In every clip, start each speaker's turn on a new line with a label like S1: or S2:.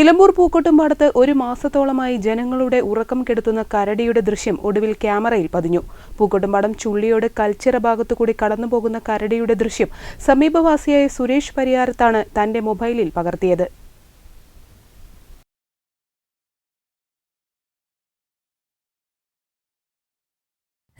S1: Nilambur പൂക്കോട്ടുംപാടത്ത് ഒരു മാസത്തോളമായി ജനങ്ങളുടെ ഉറക്കം കെടുത്തുന്ന കരടിയുടെ ദൃശ്യം ഒടുവിൽ ക്യാമറയിൽ പതിഞ്ഞു. പൂക്കോട്ടുംപാടം ചുള്ളിയോട് കൽച്ചിറ ഭാഗത്തുകൂടി കടന്നുപോകുന്ന കരടിയുടെ ദൃശ്യം സമീപവാസിയായ സുരേഷ് പരിയാരത്താണ് തന്റെ മൊബൈലിൽ പകർത്തിയത്.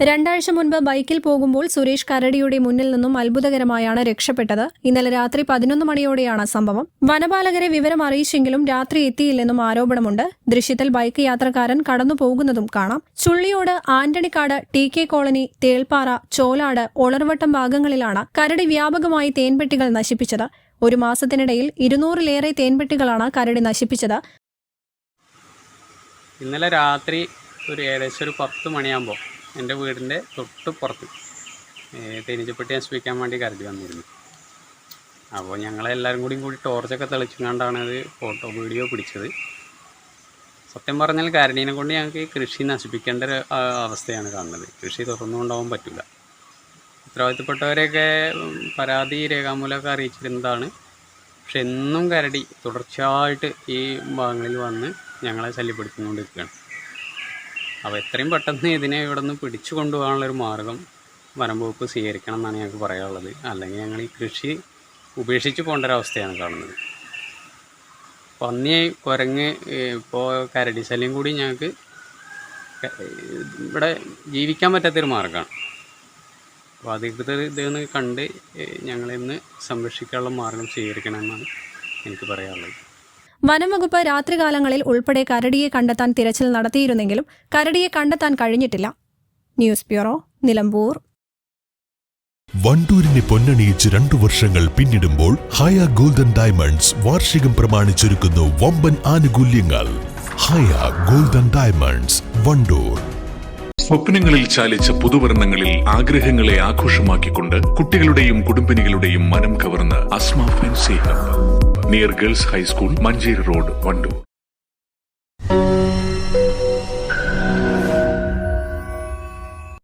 S2: രണ്ടാഴ്ച മുൻപ് ബൈക്കിൽ പോകുമ്പോൾ സുരേഷ് കരടിയുടെ മുന്നിൽ നിന്നും അത്ഭുതകരമായാണ് രക്ഷപ്പെട്ടത്. ഇന്നലെ രാത്രി പതിനൊന്ന് മണിയോടെയാണ് സംഭവം. വനപാലകരെ വിവരം അറിയിച്ചെങ്കിലും രാത്രി എത്തിയില്ലെന്നും ആരോപണമുണ്ട്. ദൃശ്യത്തിൽ ബൈക്ക് യാത്രക്കാരൻ കടന്നു പോകുന്നതും കാണാം. Chulliyode Antonykkad T K colony Thelpara Cholad Olarvattam ഭാഗങ്ങളിലാണ് കരടി വ്യാപകമായി തേൻപെട്ടികൾ നശിപ്പിച്ചത്. ഒരു മാസത്തിനിടയിൽ ഇരുന്നൂറിലേറെ തേൻപെട്ടികളാണ് കരടി നശിപ്പിച്ചത്.
S3: ഇന്നലെ രാത്രി ഒരു ഏകദേശം ഒരു പത്ത് മണിയാകുമ്പോൾ എന്റെ വീടിന്റെ തൊട്ട് പുറത്ത്. തേനീച്ചപ്പെട്ടി നശിപ്പിക്കാൻ വേണ്ടി കരുതി വന്നിരുന്നു. അപ്പോൾ ഞങ്ങളെല്ലാവരും കൂടി കൂടി ടോർച്ചൊക്കെ തെളിച്ചുകൊണ്ടാണ് അത് ഫോട്ടോ വീഡിയോ പിടിച്ചത്. സത്യം പറഞ്ഞാൽ കരടീനെ കൊണ്ട് ഞങ്ങൾക്ക് കൃഷി നശിപ്പിക്കേണ്ട ഒരു അവസ്ഥയാണ് കാണുന്നത്. കൃഷി തുറന്നുകൊണ്ടാവാൻ പറ്റില്ല. ഉത്തരവാദിത്തപ്പെട്ടവരെയൊക്കെ പരാതി രേഖാമൂലമൊക്കെ അറിയിച്ചിരുന്നതാണ്. പക്ഷെ എന്നും കരടി തുടർച്ചയായിട്ട് ഈ ഭാഗങ്ങളിൽ വന്ന് ഞങ്ങളെ ശല്യപ്പെടുത്തിക്കൊണ്ടിരിക്കുകയാണ്. അപ്പോൾ എത്രയും പെട്ടെന്ന് ഇതിനെ ഇവിടെ നിന്ന് പിടിച്ചു കൊണ്ടുപോകാനുള്ളൊരു മാർഗം വനം സ്വീകരിക്കണം എന്നാണ് ഞങ്ങൾക്ക് പറയാനുള്ളത്. അല്ലെങ്കിൽ ഞങ്ങൾ ഈ കൃഷി ഉപേക്ഷിച്ച് പോകേണ്ട ഒരവസ്ഥയാണ് കാണുന്നത്. പന്നി കുരങ്ങ് ഇപ്പോൾ കരടി ശല്യം കൂടി ഞങ്ങൾക്ക് ഇവിടെ ജീവിക്കാൻ പറ്റാത്തൊരു മാർഗമാണ് അപ്പോൾ അധികൃതർ ഇതൊന്ന് കണ്ട് ഞങ്ങളെന്ന് സംരക്ഷിക്കാനുള്ള മാർഗം സ്വീകരിക്കണമെന്നാണ് എനിക്ക് പറയാനുള്ളത്.
S2: വനം വകുപ്പ് രാത്രികാലങ്ങളിൽ ഉൾപ്പെടെ കരടിയെ കണ്ടെത്താൻ തിരച്ചിൽ നടത്തിയിരുന്നെങ്കിലും കരടിയെ കണ്ടെത്താൻ കഴിഞ്ഞിട്ടില്ല. News bureau Nilambur.
S4: വണ്ടൂരിനെ പൊന്നണിയിച്ച് രണ്ടു വർഷങ്ങൾ പിന്നിടുമ്പോൾ ഹയ ഗോൾഡൻ ഡയമണ്ട്സ് വാർഷികം പ്രമാണിച്ചൊരുക്കുന്നു വമ്പൻ ആനുകൂല്യങ്ങൾ. Haya golden diamonds Wandoor. സ്വപ്നങ്ങളിൽ ചാലിച്ച പുതുവർണങ്ങളിൽ ആഗ്രഹങ്ങളെ ആഘോഷമാക്കിക്കൊണ്ട് കുട്ടികളുടെയും കുടുംബിനികളുടെയും മനം കവർന്ന് Asma fancy hub. Near girls high school Manjeri road Wandoor